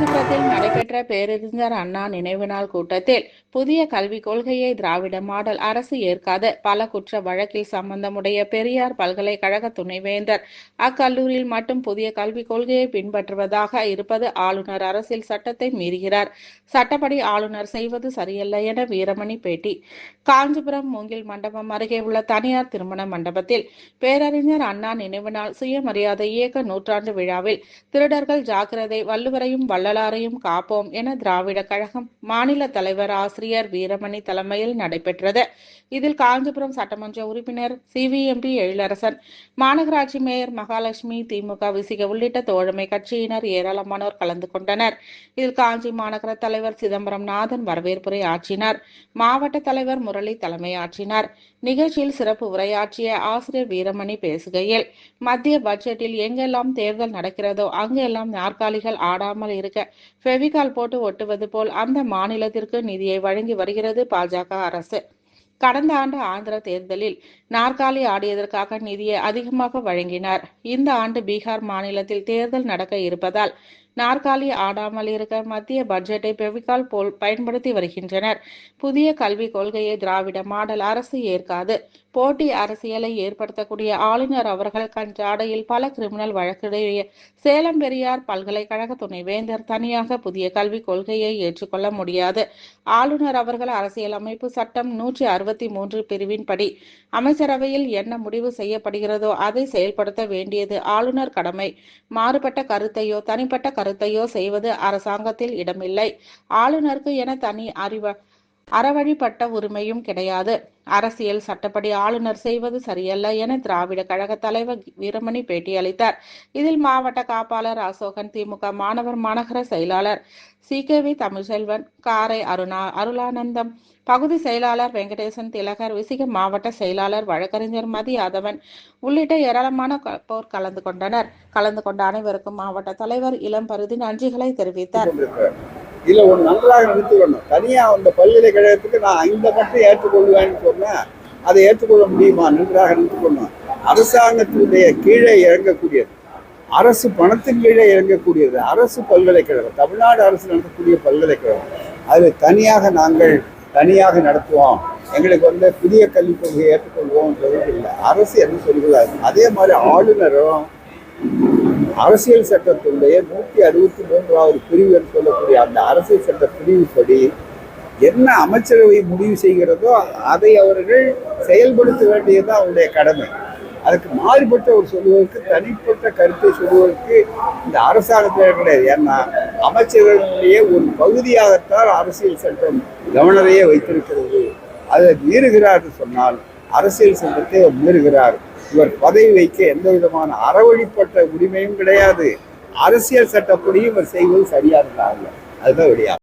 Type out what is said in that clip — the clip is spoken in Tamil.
to put நடைபெற்ற பேரறிஞர் அண்ணா நினைவு நாள் கூட்டத்தில் புதிய கல்விக் கொள்கையை திராவிட மாடல் அரசு ஏற்காது. பல குற்ற வழக்கில் சம்பந்தமுடைய பெரியார் பல்கலைக்கழக துணைவேந்தர் அக்கல்லூரியில் மட்டும் புதிய கல்விக் கொள்கையை பின்பற்றுவதாக இருப்பது ஆளுநர் அரசியல் சட்டத்தை மீறுகிறார். சட்டப்படி ஆளுநர் செய்வது சரியல்ல என வீரமணி பேட்டி. காஞ்சிபுரம் மூங்கில் மண்டபம் அருகே உள்ள தனியார் திருமண மண்டபத்தில் பேரறிஞர் அண்ணா நினைவு நாள் சுயமரியாதை இயக்க நூற்றாண்டு விழாவில் திருடர்கள் ஜாக்கிரதை வள்ளுவரையும் வள்ளலாரையும் காப்போம் என திராவிட கழகம் மாநில தலைவர் ஆசிரியர் வீரமணி தலைமையில் நடைபெற்றது. இதில் காஞ்சிபுரம் சட்டமன்ற உறுப்பினர் சிவிஎம்பி எழிலரசன் மாநகராட்சி மேயர் மகாலட்சுமி திமுக விசிக உள்ளிட்ட தோழமை கட்சியினர் ஏராளமானோர் கலந்து கொண்டனர். இதில் காஞ்சி மாநகர தலைவர் சிதம்பரம் நாதன் வரவேற்புரை ஆற்றினார். மாவட்ட தலைவர் முரளி தலைமையாற்றினார் நிகழ்ச்சியில் சிறப்பு உரையாற்றிய ஆசிரியர் வீரமணி பேசுகையில் மத்திய பட்ஜெட்டில் எங்கெல்லாம் தேர்தல் நடக்கிறதோ அங்கெல்லாம் நாற்காலிகள் ஆடாமல் இருக்க ஃபெவி ஃபெவிகால் போட்டு ஒட்டுவது போல் அந்த மாநிலத்திற்கு நிதியை வழங்கி வருகிறது பாஜக அரசு. கடந்த ஆண்டு ஆந்திர தேர்தலில் நாற்காலி ஆடியதற்காக நிதியை அதிகமாக வழங்கினார். இந்த ஆண்டு பீகார் மாநிலத்தில் தேர்தல் நடக்க இருப்பதால் நாற்காலி ஆடாமல் இருக்க மத்திய பட்ஜெட்டை பெவிகால் போல் பயன்படுத்தி வருகின்றனர். புதிய கல்விக் கொள்கையை திராவிட மாடல் அரசு ஏற்காது. போட்டி அரசியலை ஏற்படுத்தக்கூடிய ஆளுநர் அவர்கள் கஞ்சாடையில் பல கிரிமினல் வழக்குடைய சேலம் பெரியார் பல்கலைக்கழக துணைவேந்தர் தனியாக புதிய கல்விக் கொள்கையை ஏற்றுக்கொள்ள முடியாது. ஆளுநர் அவர்கள் அரசியலமைப்பு சட்டம் நூற்றி அறுபத்தி மூன்று பிரிவின்படி அமைச்சரவையில் என்ன முடிவு செய்யப்படுகிறதோ அதை செயல்படுத்த வேண்டியது ஆளுநர் கடமை. மாறுபட்ட கருத்தையோ தனிப்பட்ட கருத்தையோ செய்வது அரசாங்கத்தில் இடமில்லை. ஆளுநருக்கு என தனி அறிவ அறவழிப்பட்ட உரிமையும் கிடையாது. அரசியல் சட்டப்படி ஆளுநர் செய்வது சரியல்ல என திராவிட கழக தலைவர் வீரமணி பேட்டியளித்தார். இதில் மாவட்ட காப்பாளர் அசோகன் திமுக மாணவர் மாநகர செயலாளர் சி. கே. வி. தமிழ்செல்வன் காரை அருணா அருளானந்தம் பகுதி செயலாளர் வெங்கடேசன் திலகர் விசிக மாவட்ட செயலாளர் வழக்கறிஞர் மதி யாதவன் உள்ளிட்ட ஏராளமான போர் கலந்து கொண்டனர். கலந்து கொண்ட அனைவருக்கும் மாவட்ட தலைவர் இளம் பருதி நன்றிகளை தெரிவித்தார். இதில் ஒன்று நன்றாக நிறுத்திக்கணும். தனியாக அந்த பல்கலைக்கழகத்துக்கு நான் இந்த மட்டும் ஏற்றுக்கொள்வேன்னு சொன்னேன் அதை ஏற்றுக்கொள்ள முடியுமா? நன்றாக நிறுத்திக்கணும். அரசாங்கத்தினுடைய கீழே இறங்கக்கூடியது. அரசு பணத்தின் கீழே இறங்கக்கூடியது. அரசு பல்கலைக்கழகம் தமிழ்நாடு அரசு நடத்தக்கூடிய பல்கலைக்கழகம். அது தனியாக நாங்கள் தனியாக நடத்துவோம். எங்களுக்கு வந்து புதிய கல்விக் கொள்கையை ஏற்றுக்கொள்வோம் இல்லை அரசு என்ன சொல்கிறார் அதே மாதிரி ஆளுநரும் அரசியல் சட்டத்தினுடைய நூற்றி அறுபத்தி மூன்றாவது பிரிவு என்று சொல்லக்கூடிய அந்த அரசியல் சட்ட பிரிவுப்படி என்ன அமைச்சரவை முடிவு செய்கிறதோ அதை அவர்கள் செயல்படுத்த வேண்டியது அவருடைய கடமை. அதுக்கு மாறுபட்ட ஒரு சொல்வதற்கு தனிப்பட்ட கருத்தை சொல்வதற்கு இந்த அரசாங்கத்தில் கிடையாது. ஏன்னா அமைச்சர்களுடைய ஒரு பகுதியாகத்தான் அரசியல் சட்டம் கவர்னரையே வைத்திருக்கிறது. அதை மீறுகிறார் சொன்னால் அரசியல் சட்டத்தை மீறுகிறார். இவர் பதவி வைக்க எந்த விதமான அறவழிப்பட்ட உரிமையும் கிடையாது. அரசியல் சட்டப்படியும் இவர் செய்வது சரியானதாக அதுதான் விடையா